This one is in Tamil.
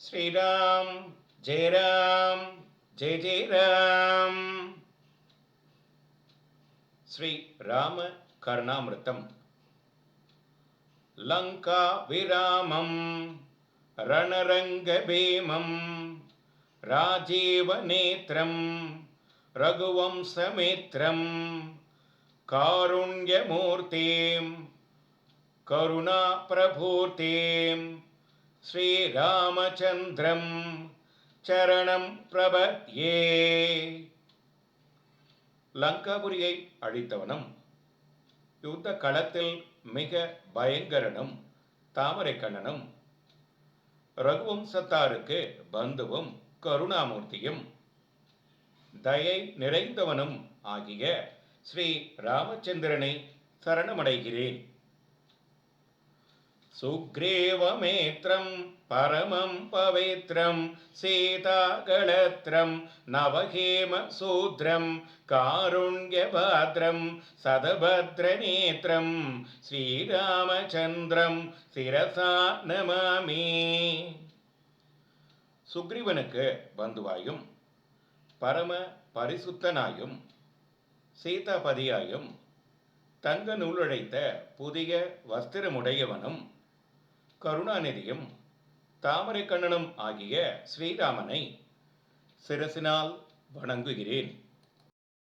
श्रीराम जय राम जय जय राम श्री राम కరుణామృతం श्रीरामकर्णामृतं लङ्काविरामं रणरङ्गभीमं राजीवनेत्रं रघुवंशमित्रं कारुण्यमूर्तिं करुणाप्रभूर्तिं கருணாபிரபூர்த்திம் ஸ்ரீராமச்சந்திரம் சரணம் பிரபத்யே. லங்காபுரியை அழித்தவனும் யுத்த களத்தில் மிக பயங்கரனும் தாமரைக்கண்ணனும் ரகுவம்சத்தாருக்கு பந்துவும் கருணாமூர்த்தியும் தயை நிறைந்தவனும் ஆகிய ஸ்ரீ ராமச்சந்திரனை சரணமடைகிறேன். சுக்ரீவமேத்ரம் பரமம் பவித்ரம் சீதாகளத்ரம் நவகேம சூத்ரம் காருண்யபாத்ரம் சதபத்ரநேத்திரம் ஸ்ரீராமச்சந்திரம் சிரசா நமாமி. சுக்ரீவனுக்கு பந்துவாயும் பரம பரிசுத்தனாயும் சீதாபதியாயும் தங்க நூலுழைத்த புதிய வஸ்திரமுடையவனும் கருணாநிதியும் தாமரை கண்ணனும் ஆகிய ஸ்ரீராமனை சிரசினால் வணங்குகிறேன்.